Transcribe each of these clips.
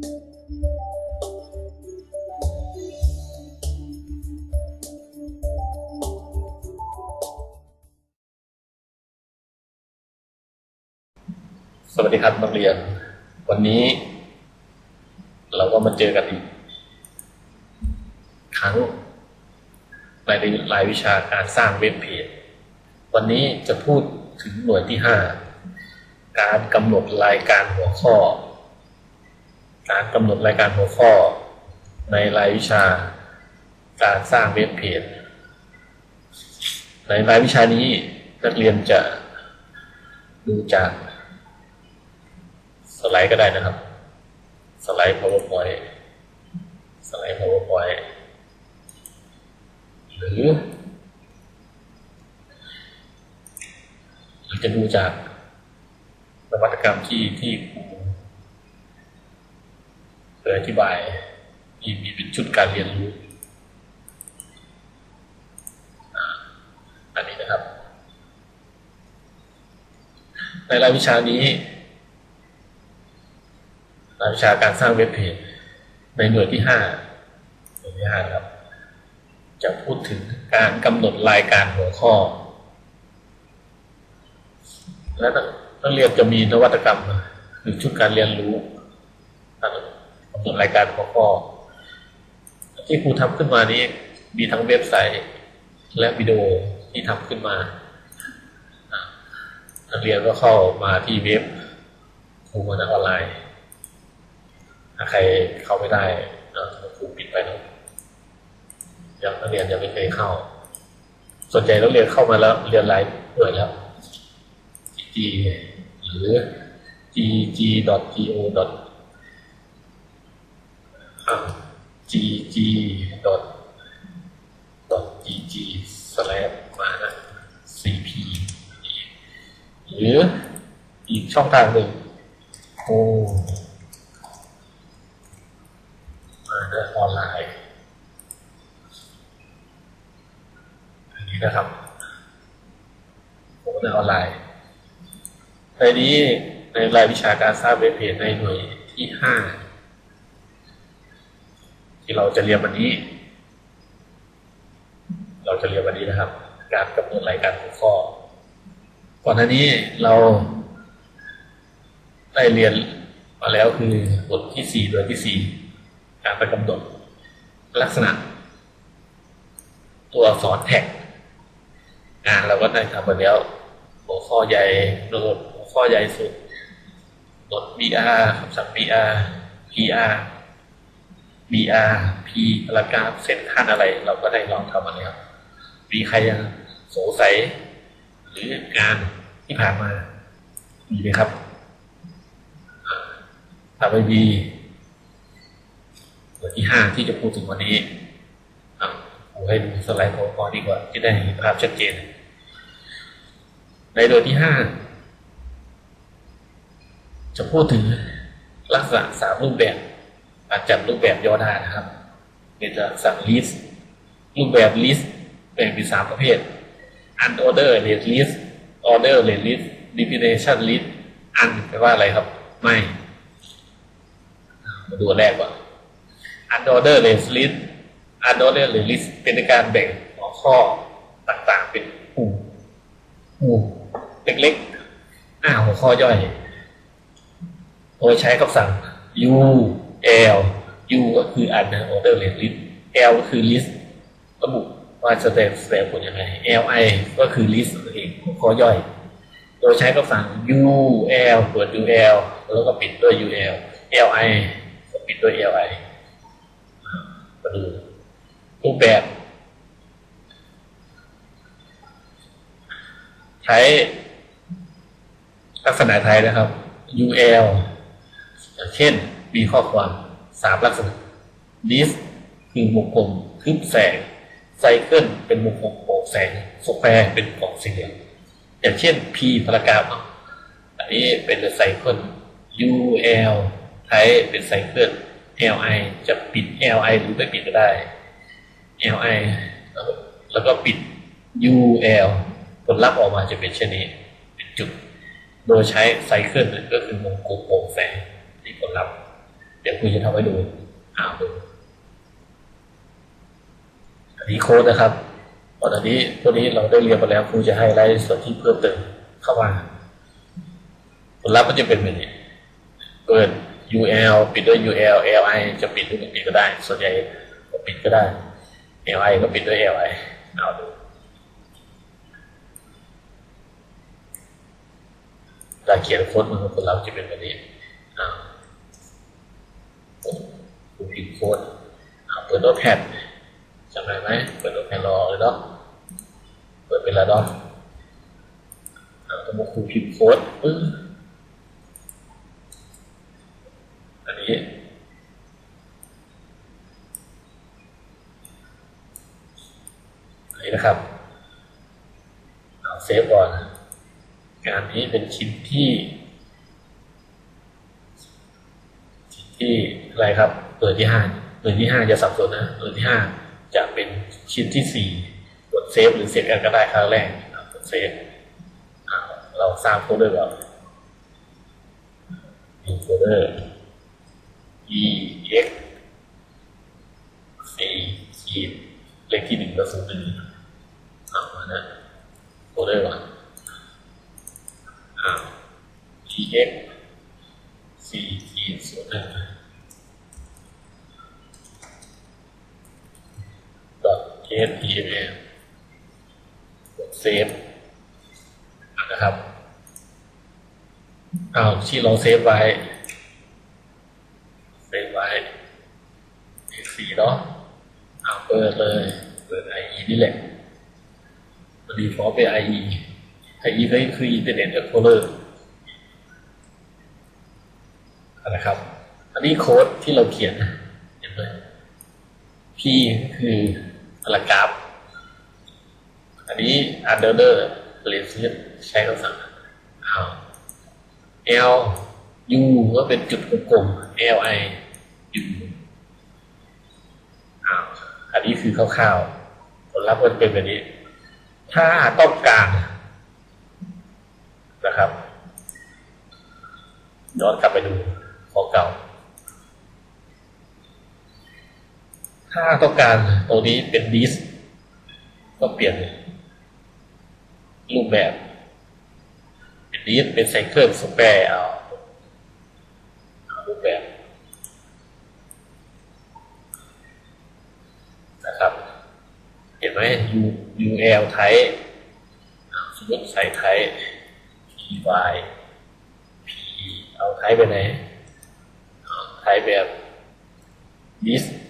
สวัสดีครับนักเรียน วันนี้ เราก็มาเจอกันอีก ครั้งในรายวิชาการสร้างเว็บเพจ วันนี้จะพูดถึงหน่วยที่ห้าการกำหนดรายการหัวข้อ การกำหนดรายการหัวข้อในรายวิชาการสร้างเว็บเพจ ในรายวิชานี้นักเรียนจะดูจากสไลด์ก็ได้นะครับ สไลด์ powerpoint สไลด์ powerpoint หรือจะดูจากนวัตกรรมที่ที่ครู อธิบายมีมีเป็นชุดการเรียนรู้อันนี้นะครับ ในรายวิชานี้รายวิชาการสร้างเว็บเพจในหน่วยที่ห้าหน่วยที่ห้าครับ จะพูดถึงการกำหนดรายการหัวข้อ และนักเรียนจะมีนวัตกรรมหรือชุดการเรียนรู้ กำหนดรายการหัวข้อที่ครูทำขึ้นมานี้ มีทั้งเว็บไซต์ และวิดีโอที่ทำขึ้นมานักเรียนก็เข้ามาที่เว็บครูมานะออนไลน์ถ้าใครเข้าไม่ได้ครูปิดไปแล้วยังนักเรียนยังไม่เคยเข้า ส่วนใหญ่นักเรียนเข้ามาแล้วเรียนไลฟ์เปิดแล้ว g หรือ gg.go. อ่า gg. gg slash มานะ cp หรืออีกช่องทางหนึ่งโอ้มาเรื่ออนไลน์อันนี้นะครับผมเรื่อออนไลน์ในนี้ในรายวิชาการสร้างเว็บเพจในหน่วยที่ห้า ที่เราจะเรียนวันนี้ เราจะเรียนวันนี้นะครับ การกำหนดรายการหัวข้อก่อนหน้านี้เราได้เรียนมาแล้วคือบทที่สี่โดยที่สี่การไปกำหนดลักษณะ ตัวอักษรแท็กงานเราก็ได้ทำมาแล้ว หัวข้อใหญ่โดดหัวข้อใหญ่สุดโดด BR คำสั่ง BR PR BR P พารากราฟเส้นท่านอะไร เราก็ได้ลองทำมาแล้วมีใครยังสงสัย หรืองานที่ผ่านมา มีไหมครับอ่าถ้าไม่มีบทที่ห้าที่จะพูดถึงวันนี้อะผมให้ดูสไลด์พอดีกว่าที่ได้เห็นภาพชัดเจน ในโดยที่ห้าจะพูดถึงลักษณะสามรูปแบบ อาจจัดรูปแบบย่อได้นะครับเป็นลักษณะ list รูปแบบ list แบ่งเป็นสามประเภท unorder list list order list definition list un แปลว่าอะไรครับ ไม่ มาดูแรกก่อน unordered list unordered list เป็นการแบ่งหัวข้อต่างๆ เป็นกลุ่มกลุ่มเล็กๆอ่าหัวข้อย่อย โดยใช้คำสั่ง u l u ก็คือ unordered list l ก็คือ list ระบุว่าจะแสดงแสดงผลยังไง li ก็คือ list นั่นเองข้อย่อย โดยใช้คำสั่ง u l เปิด u l แล้วก็ปิดด้วย u l li ปิดด้วย li มาดูรูปแบบ ใช้ลักษณะไทยนะครับ ul เช่น มีข้อความสามลักษณะ list คือวงกลมทึบแสง cycle เป็นวงกลมโปร่งแสง square เป็นกล่องสี่เหลี่ยมอย่างเช่น p พารากราฟอันนี้เป็น cycle ul ใช้เป็นไซเคิล li จะปิด li หรือไม่ปิดก็ได้ li แล้วก็ปิด ul ผลลัพธ์ออกมาจะเป็นเช่นนี้ เป็นจุด โดยใช้ไซเคิลก็คือวงกลมโปร่งแสงที่ผลลัพธ์ เดี๋ยวคุยจะทำให้ดูอ้าวดูอันนี้โค้ดนะครับตอนนี้ตัวนี้เราได้เรียนไปแล้วครูจะให้ไล่ส่วนที่เพิ่มเติมเข้ามาผลลัพธ์ก็จะเป็นแบบนี้เปิด UL ปิดด้วย UL LI จะปิดหรือไม่ปิดก็ได้ ส่วนใหญ่ก็ปิดก็ได้ LI ก็ปิดด้วย LI เอาดูเวลาเขียนโค้ดมันผลลัพธ์จะเป็นแบบนี้อ้าว กูพิมพ์โค้ดเปิดโน้ตแพดจำได้ไหมเปิดโน้ตแพดรอเลยเนาะเปิดเป็นแล้วเอ้าต้องมคูพิมพ์โค้ดปึ๊บอันนี้นนี้นะครับเอาเซฟก่อนงานนี้เป็นชิ้นที่ชิ้นที่อะไรครับเปิด ที่ห้าเปิดที่ห้าจะสับสนนะเปิดที่ห้าจะเป็นชิ้นที่สี่กดเซฟหรือเซฟแอนก็ได้ครั้งแรกกดเซฟเราสร้างโฟลเดอร์ก่อนมีโฟลเดอร์ e x สี่ขีดเลขที่หนึ่งกับศูนย์หนึ่งเอามานะโฟลเดอร์ก่อนอ้า e x สี่ขีดศูนย์หนึ่ง dot html กดเซฟนะครับเอาวที่เราเซฟไว้เซฟไว้สี่เนาะเอาเปิดเลย เปิด IE นี่แหละมันดีฟอลต์เป็น IE IE ก็คือ Internet Explorer นะครับ อันนี้โค้ดที่เราเขียนเห็นไหม P คือ พารากราฟ อันนี้ under r e s i t ใช้คำสั่งเอา L U ก็เป็นจุดกลมๆ L I U อ้าวอันนี้คือคร่าวๆ ผลลัพธ์มันเป็นแบบนี้ ถ้าต้องการ นะครับย้อนกลับไปดูของเก่า ถ้าต้องการตรงนี้เป็นดิสก็เปลี่ยน รูปแบบ เป็นดิสเป็นไซเคิลสแปรเอาเอารูปแบบนะครับ เห็นไหม U UL ไทยสมมติใส่ไทย PY P เอาไทยไปไหนเอาไทยแบบ this this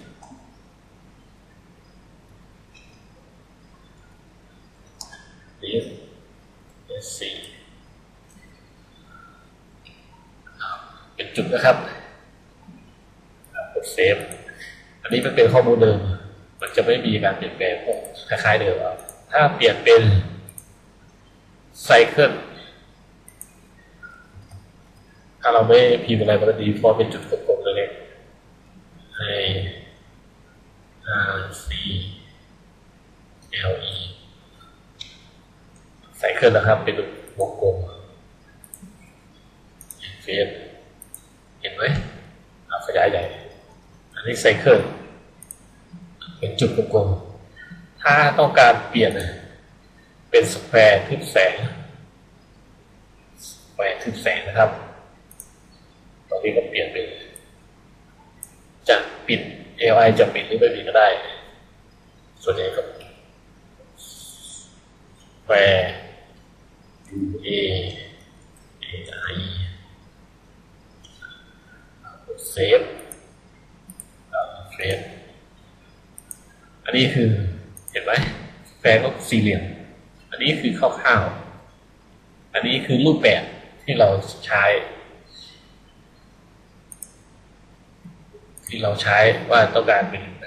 let's see เป็นจุดนะครับกดเซฟ อันนี้มันเป็นข้อมูลเดิม มันจะไม่มีการเปลี่ยนแปลงคล้ายๆเดิมถ้าเปลี่ยนเป็นไซเคิลถ้าเราไม่พิมพ์อะไรมันก็ดีฟอร์เป็นจุดกลมๆเลยให้ R C L E ไซเคิลนะครับ เป็นวงกลมเฟสเห็นไหมขยายใหญ่ อันนี้ไซเคิลเป็นจุดวงกลม ถ้าต้องการเปลี่ยน เป็นสแควร์ทึบแสงสแควร์ทึบแสงนะครับ ตอนนี้ก็เปลี่ยนเป็นจะปิด LI จะปิดหรือไม่ปิดก็ได้ ส่วนใหญ่ก็แคว ร์ U A A I เซฟเฟสอันนี้คือเห็นไหมแฟนก็สี่เหลี่ยม อันนี้คือคร่าวๆอันนี้คือรูปแบบที่เราใช้ ที่เราใช้ว่าต้องการเป็นยังไง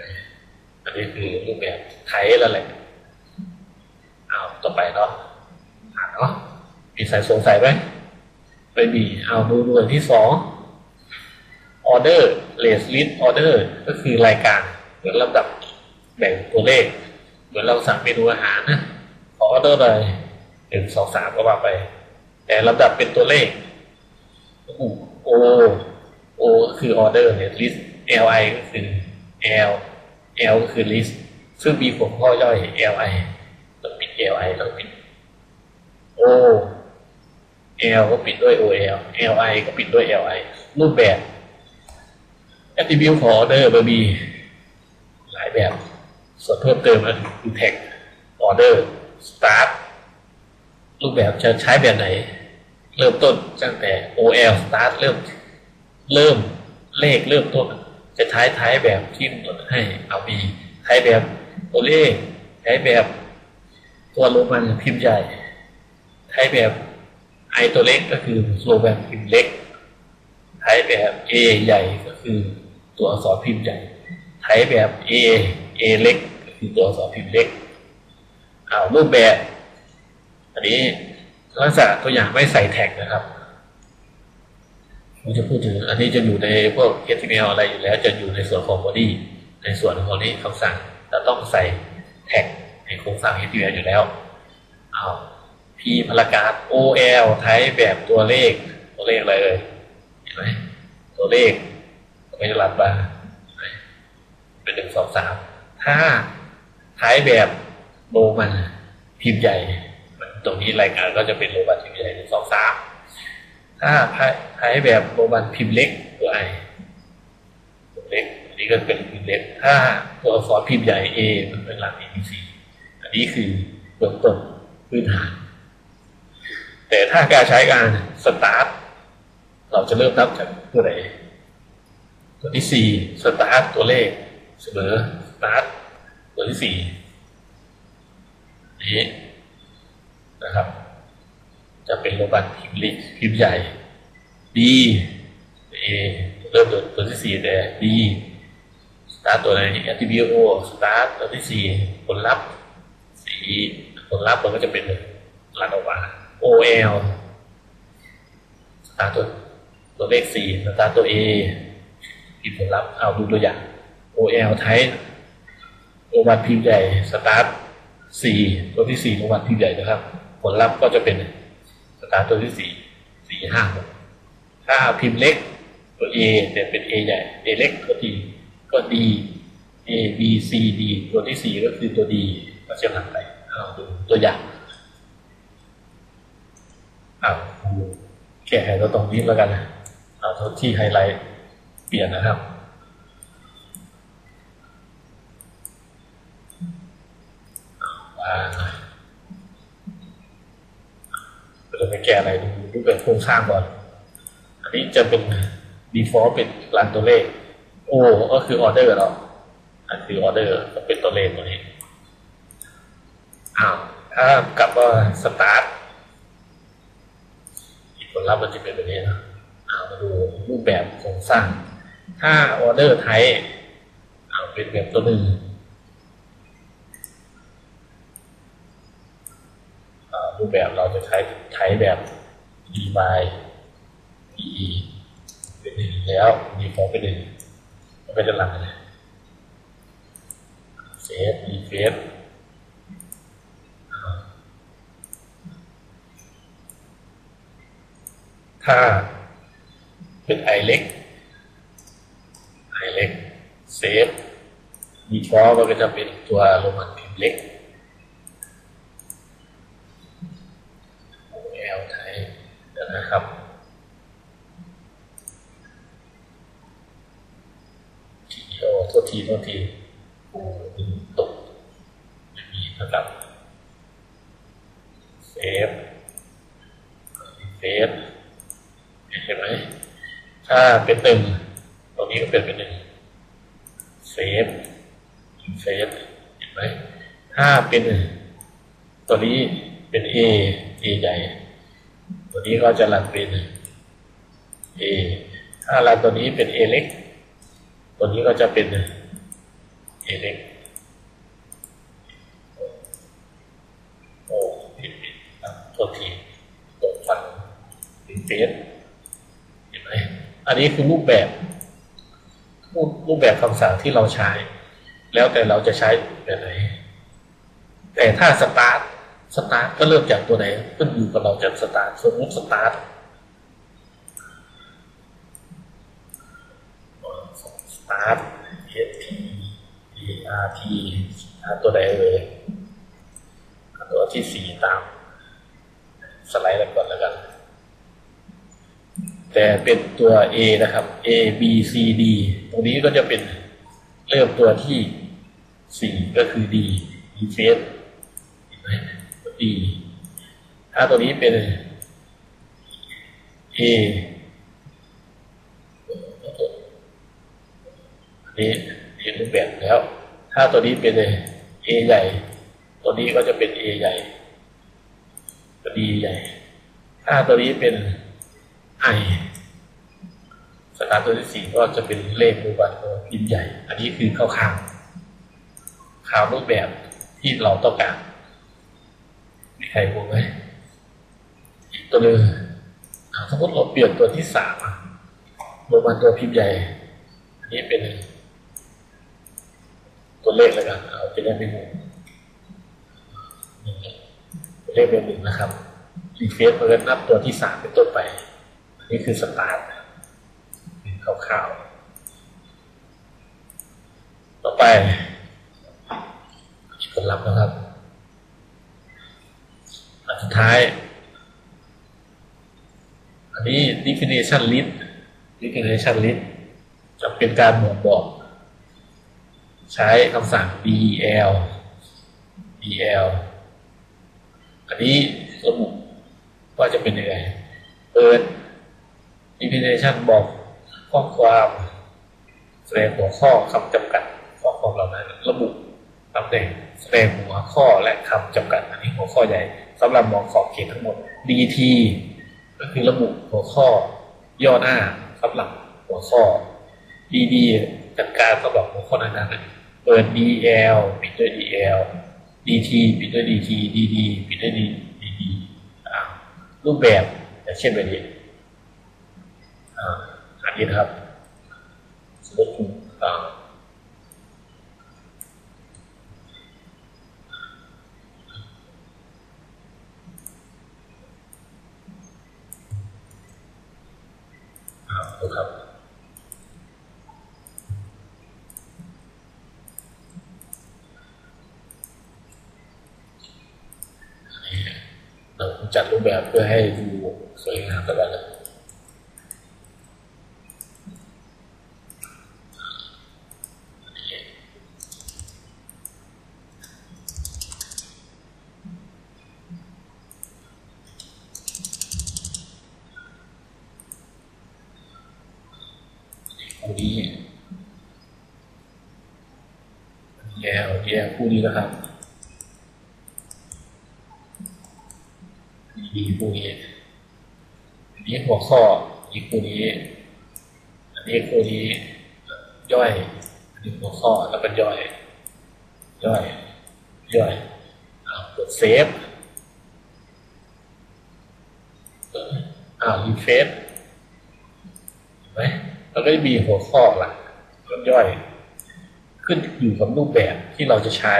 อันนี้คือรูปแบบไทยแล้วแหละเอาต่อไปเนาะ มีสายสงสัยไหมไม่มีเอาดูดูอันที่สอง order list list order ก็คือรายการ เหมือนลำดับแบ่งตัวเลข เหมือนเราสั่งเมนูอาหารนะขอออเดอร์เลยหนึ่งสองสามก็ว่าไป แต่ลำดับเป็นตัวเลข O O O O ก็คือ order เนี่ย list Li ก็คือ L L ก็คือ list ซึ่งมีหัวข้อย่อย Li เราปิด Li เราปิด O L ก็ปิดด้วย OL Li ก็ปิดด้วย Li รูปแบบ attribute ของ order เบอร์ B หลายแบบ ส่วนเพิ่มเติมก็คือ tag order start รูปแบบจะใช้แบบไหน เริ่มต้นตั้งแต่ OL start เริ่ม เริ่มเลขเริ่มต้น จะท้ายท้ายแบบที่กำหนดให้เอา B ท้ายแบบตัวเลขท้ายแบบ ตัวโรมันพิมพ์ใหญ่ท้ายแบบ ไอตัวเล็กก็คือโรมันพิมพ์เล็กไทยแบบ A ใหญ่ก็คือตัวอักษรพิมพ์ใหญ่ไทยแบบ A A เล็กก็คือตัวอักษรพิมพ์เล็กเอารูปแบบ อันนี้ลักษณะตัวอย่างไม่ใส่แท็กนะครับผมจะพูดถึงอันนี้จะอยู่ในพวก HTML อะไรอยู่แล้ว จะอยู่ในส่วนของ body ในส่วนของนี้คำสั่งจะต้องใส่แท็กในโครงสร้าง HTML อยู่แล้วเอา P พลการ OL ไทยแบบตัวเลข ตัวเลขอะไรเลยเห็นไหมตัวเลขไม่ได้รับมาเป็นหนึ่งสองสามถ้าไท้ายแบบโรมันพิมพ์ใหญ่ ตรงนี้รายการก็จะเป็นโรมันพิมพ์ใหญ่หนึ่งสองสามถ้าไท้ายแบบโรมันพิมพ์เล็กตัวไอตัวเล็กอันนี้ก็เป็นพิมพ์เล็ก ถ้าตัวอักษรพิมพ์ใหญ่ A มันเป็นหลัก ABC อันนี้คือเบื้องต้นพื้นฐาน แต่ถ้าการใช้การสตาร์ทเราจะเริ่มนับจากตัวไหนตัวที่สี่สตาร์ทตัวเลขเสมอสตาร์ทตัวที่สี่นี้นะครับ จะเป็นโรบันพิมพ์ลิพิมพ์ใหญ่ B A เริ่มตัวตัวที่สี่แต่ B สตาร์ทตัวไหน attribute สตาร์ทตัวที่สี่ผลลัพธ์สีผลลัพธ์มันก็จะเป็นรันออกมา O L สตาร์ทตัวตัวเลขสี่สตาร์ทตัว A พิมพ์ผลลัพธ์เอาดูตัวอย่าง O L ไทป์โรบันพิมพ์ใหญ่สตาร์ทสี่ตัวที่สี่โรบันพิมพ์ใหญ่นะครับ ผลลัพธ์ก็จะเป็นสตาร์ทตัวที่สี่สี่ห้าหกถ้าพิมพ์เล็กตัว A แต่เป็น A ใหญ่ A เล็กตัว D ก็ D A B C D ตัวที่สี่ก็คือตัว D ก็จะหลังไปเอาดูตัวอย่าง อ้าแก้ไขตัวตรงนี้แล้วกันเอาตัวที่ไฮไลท์เปลี่ยนนะครับเราไปแก้อะไรดูรูปแบบโครงสร้างก่อน อันนี้จะเป็น default เป็นรันตัวเลข O ก็คือออเดอร์เราอันคือออเดอร์ก็เป็นตัวเลขตัวนี้อ้าวถ้ากลับว่า start ลลัพธ์มันจะเป็นแบบนี้นะอ้ามาดูรูปแบบโครงสร้าง ถ้าออเดอร์ไทยอ้าเป็นแบบตัวหนึ่งรูปแบบเราจะใช้ใช้แบบ d by e เป็นหนึ่งแล้ว d ฟอเป็นหนึ่งเป็นหลังเลยเซฟ d เฟส ถ้าเป็น i เล็ก i เล็กเซฟ d ฟอก็จะเป็นตัวโรมันพิมพ์เล็ก L ไทยเดี๋ยวนะครับทีโอโทษทีโทษทีโอ้ดึงตกไม่มีนะครับเซฟเซฟเห็นไหม ถ้าเป็นหนึ่งตรงนี้ก็เป็นเป็นหนึ่งเซฟเซฟเห็นไหมถ้าเป็นตัวนี้เป็น A A ใหญ่ ตัวนี้ก็จะรันเป็น A ถ้ารันตัวนี้เป็น A เล็ก ตัวนี้ก็จะเป็น A เล็ก โอ้ผิดผิดครับโทษทีตกฟันเป็นเฟสเห็นไหม อันนี้คือรูปแบบรูปแบบคำสั่งที่เราใช้ แล้วแต่เราจะใช้แบบไหนแต่ถ้าสตาร์ทสตาร์ทก็เริ่มจากตัวไหนขึ้นอยู่กับเราจะสตาร์ทสมมติสตาร์ท start s t a r t ตัวใดเอ่ยตัวที่สี่ตาม สไลด์แล้วก่อนแล้วกัน แต่เป็นตัว A นะครับ A B C D ตรงนี้ก็จะเป็นเริ่มตัวที่สี่ก็คือ D D face D ถ้าตัวนี้เป็น A อันนี้เห็นรูปแบบแล้ว ถ้าตัวนี้เป็น A ใหญ่ ตัวนี้ก็จะเป็น A ใหญ่ตัว D ใหญ่ ถ้าตัวนี้เป็น I สถานตัวที่สี่ก็จะเป็นเลขรูปแบบตัวพิมพ์ใหญ่ อันนี้คือข้าวข่าวข่าวรูปแบบที่เราต้องการมีใครงงไหมอีกตัวหนึ่งอ่าสมมติเราเปลี่ยนตัวที่สามอะรูปแบบตัวพิมพ์ใหญ่ อันนี้เป็น ตัวเลขแล้วกันเอาจะได้ไม่งงตัวเลขเป็นหนึ่งนะครับรีเฟซมันก็นับตัวที่สามเป็นต้นไป นนี้คือสตาร์ทคร่าวๆต่อไปผลลัพธ์นะครับอันสุดท้าย อันนี้ definition list definition list จะเป็นการบ่งบอก ใช้คำสั่ง del del อันนี้ระบุว่าจะเป็นยังไงเปิด definition บอกข้อความแสดงหัวข้อคำจำกัดข้อความเหล่านั้นระบุตำแหน่งแสดงหัวข้อและคำจำกัด อันนี้หัวข้อใหญ่สำหรับมองขอบเขตทั้งหมด dt ก็คือระบุหัวข้อย่อหน้าสำหรับหัวข้อ dd จัดการสำหรับหัวข้อนั้นๆเปิด dl ปิดด้วย dl dt ปิดด้วย dt dd ปิดด้วย dd รูปแบบอย่างเช่นแบบนี้ อันนี้นะครับสมมติคุณดูครับเราจัดรูปแบบเพื่อให้ดูสวยงามแต่ละเลย คู่นี้แย่แย่คู่นี้นะครับดีคู่นี้อันนี้หัวข้ออีกคู่นี้อันนี้คู่นี้ย่อยอันนี้หัวข้อแล้วก็ย่อย ย่อย ย่อยกดเซฟอ้าวรีเฟซ ราก็จะมีหัวข้อหลักย่อย ขึ้นอยู่กับรูปแบบที่เราจะใช้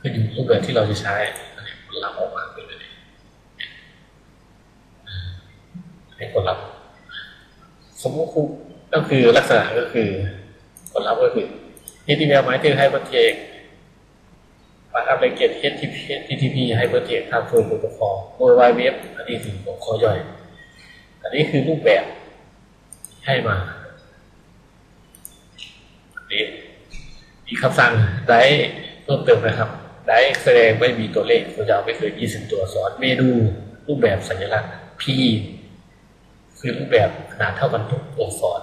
ขึ้นอยู่รูปแบบที่เราจะใช้ผลลัพธ์ออกมาเป็นแบบนี้ให้ผลลัพธ์สมมติครูก็คือลักษณะก็คือผลลัพธ์ก็คือ HTML หมายถึง Hypertext ปากอัพเลเกต HTTP HTTP Hypertext Transfer Protocol World Wide Web อันนี้คือหัวข้อย่อย อันนี้คือรูปแบบให้มาน,นี่มีคำสั่งได้เพิ่มเติมนะครับ ได้แสดงไม่มีตัวเลขเราจะเอาไม่เกิน20 ตัวสอนเมนูรูปแบบสัญลักษณ์ P คือรูปแบบขนาดเท่ากันทุกตัวสอน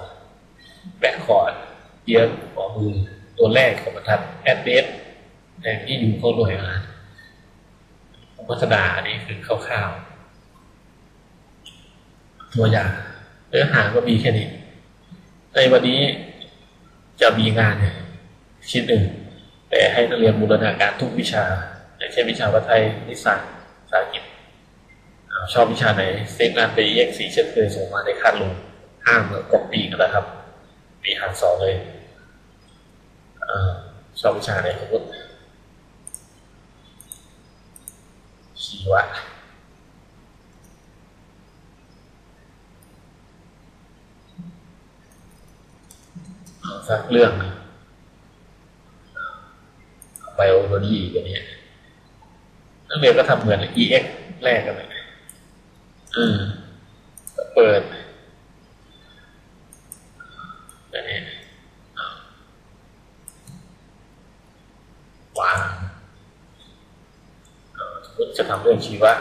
แบกคอร์ดเยียร์ขอมือตัวแรกของบรรทัด address แทนที่อยู่เข้าหน่วยงานพัฒนาอันนี้คือคร่าวๆ ตัวอย่างเนื้อหาก็มีแค่นี้ ในวันนี้จะมีงานชิ้นหนึ่ง แต่ให้นักเรียนบูรณาการทุกวิชาอย่างเช่นวิชาภาษาไทยนิสสัภาษาอังกฤษชอบวิชาไหนเซฟงานไปแยกสีเช่นเคยส่งมาในคัดลงห้ามกบปีกันนะครับ ปีหารสองเลยอชอบวิชาไหนสมมติชีวะ เอา สักเรื่องไบโอโลจีกันเนี่ยนักเรียนก็ทำเหมือน EX แรกกันเลยอืมก็เปิดแบบนี้อ่าวางเอ่มจะทำเรื่องชีวะ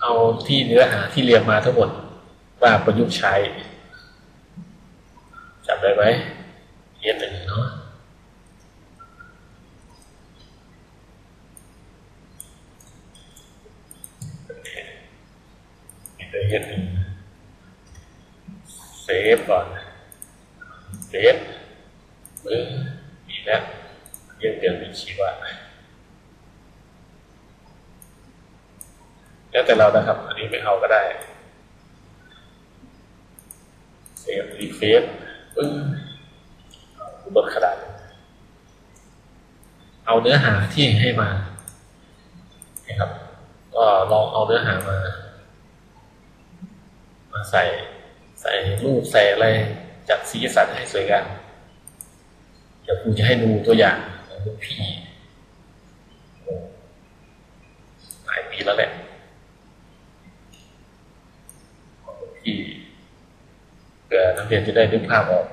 เอาที่เนื้อหาที่เรียนมาทั้งหมดมาประยุกต์ใช้ ได้ไหมเรียนหนึ่งเนาะเรียนหนึ่งเซฟก่อนเซฟมือมีแล้วเรียนเปลี่ยนเป็นชีวะแล้วแต่เรานะครับ อันนี้ไม่เอาก็ได้เซฟรีเฟซ ปึ้งลดขนาดเอาเนื้อหาที่ให้มานะครับ ก็ลองเอาเนื้อหามา มาใส่ใส่รูปใส่อะไรจัดสีสันให้สวยงามเดี๋ยวครูจะให้ดูตัวอย่างของพี่โอ้หลายปีแล้วแหละ ที่ เพื่อนักเรียนจะได้นึกภาพออก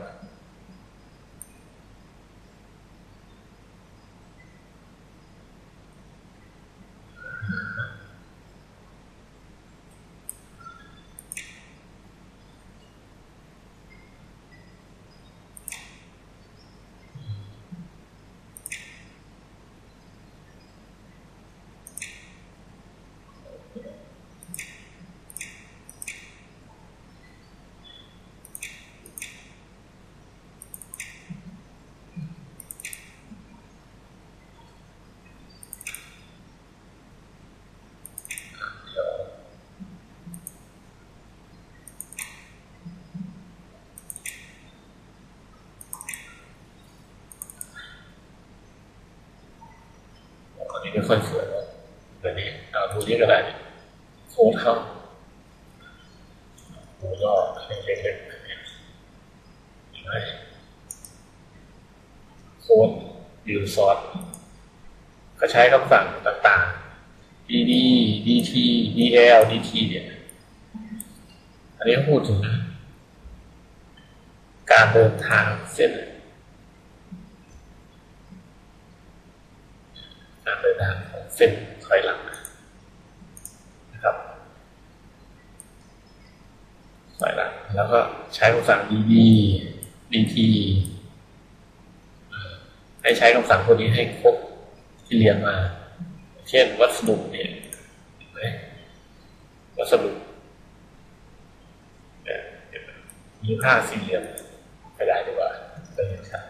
อันนี้ไม่ค่อยสวยแล้วแบบนี้เอาดูนี้ก็ได้โค้ดเข้าดูย่อเล็กๆแบบนี้เห็นไหมโค้ดยูซอสก็ใช้คำสั่งต่างๆ dd dt dl dt เนี่ย อันนี้พูดถึง การเดินทางเส้น การเดินทางของเส้นถอยหลังนะครับถอยหลัง แล้วก็ใช้คำสั่ง dd dt เอ่อให้ใช้คำสั่งพวกนี้ให้ครบที่เรียนมา เช่นวัสดุเนี่ยเห็นไหมวัสดุมีผ้าสี่เหลี่ยมกระดาษดีกว่าเห็นชัด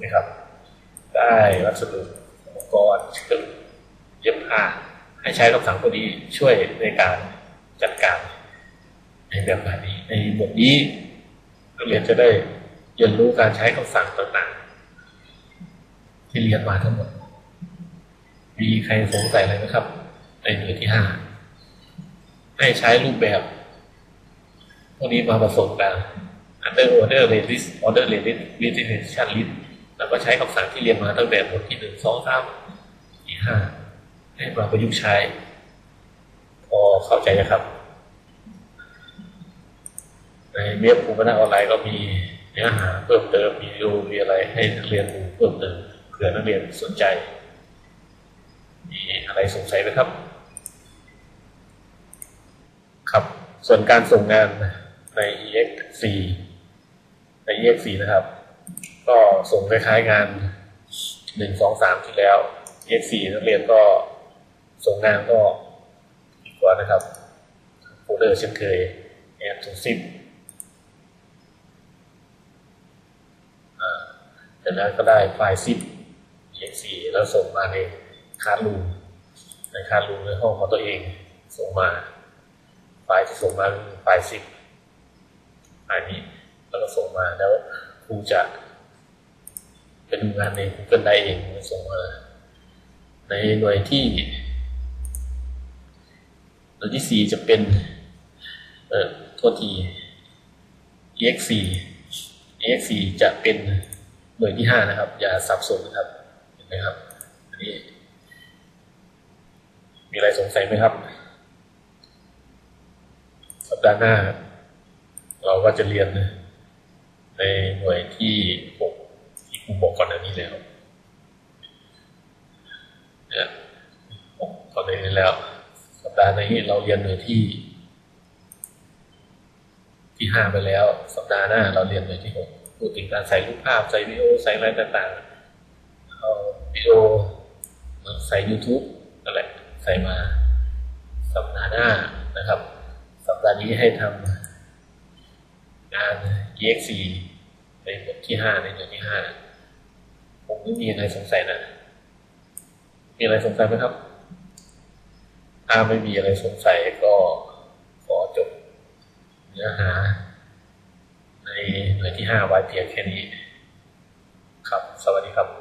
นะครับ ได้วัสดุอุปกรณ์เครื่องเย็บผ้าให้ใช้คำสั่งพวกนี้ช่วยในการจัดการในแบบนี้ ในบทนี้นักเรียนจะได้เรียนรู้การใช้คำสั่งต่างๆ ที่เรียนมาทั้งหมด มีใครสงสัยอะไรไหมครับ ในหน่วยที่ห้าให้ใช้รูปแบบพวกนี้มาผสมกัน under order list order list representation list แล้วก็ใช้คำสั่งที่เรียนมาตั้งแต่บทที่หนึ่งสองสามสี่ห้าให้มาประยุกต์ใช้ พอเข้าใจนะครับ ในเว็บภูมิปัญญาออนไลน์ก็มีเนื้อหาเพิ่มเติมมีวิดีอมีอะไรให้นักเรียนดูเพิ่มเติมเผื่อนักเรียนสนใจ มีอะไรสงสัยไหมครับ ครับ ส่วนการส่งงานใน EX4 ใน EX4 นะครับ ก็ส่งคล้ายๆงานหนึ่งสองสามที่แล้ว EX4 นักเรียนก็ส่งงานก็อีกกว่านะครับโฟลเดอร์เช่นเคยแอบถึงสิบอ่าจากนั้นก็ได้ไฟล์ซิป EX4 แล้วส่งมาในคาร์ลูมในคาร์ลูมในห้องของตัวเองส่งมาไฟล์ที่ส่งมาคือไฟล์ซิปไฟล์นี้แล้วก็ส่งมาแล้วครูจะ ไปดูงานใน Google Drive เองส่งมา ในหน่วยที่หน่วยที่สี่จะเป็น เอ่อโทษที ex4 ex4 จะเป็นหน่วยที่ห้านะครับ อย่าสับสนนะครับ เห็นไหมครับ อันนี้ มีอะไรสงสัยไหมครับ สัปดาห์หน้า เราก็จะเรียนในหน่วยที่หกที่ครูบอกก่อนหน้านี้แล้วเนี่ยผมก่อนหน้านี้แล้ว สัปดาห์ นี้เราเรียนหน่วยที่ ที่ห้าไปแล้ว สัปดาห์หน้า เราเรียนหน่วยที่หกพูดถึงการใส่รูปภาพใส่วิดีโอใส่อะไรต่างๆเอาวิดีโอใส่ YouTube นั่นแหละใส่มา สัปดาห์หน้านะครับ สัปดาห์นี้ให้ทำงาน EXE ในบทที่ห้าในหน่วยที่ห้าผมไม่มีอะไรสงสัยนะ มีอะไรสงสัยไหมครับ ถ้าไม่มีอะไรสงสัยก็ขอจบเนื้อหา ในหน่วยที่ห้าไว้เพียงแค่นี้ ครับ สวัสดีครับ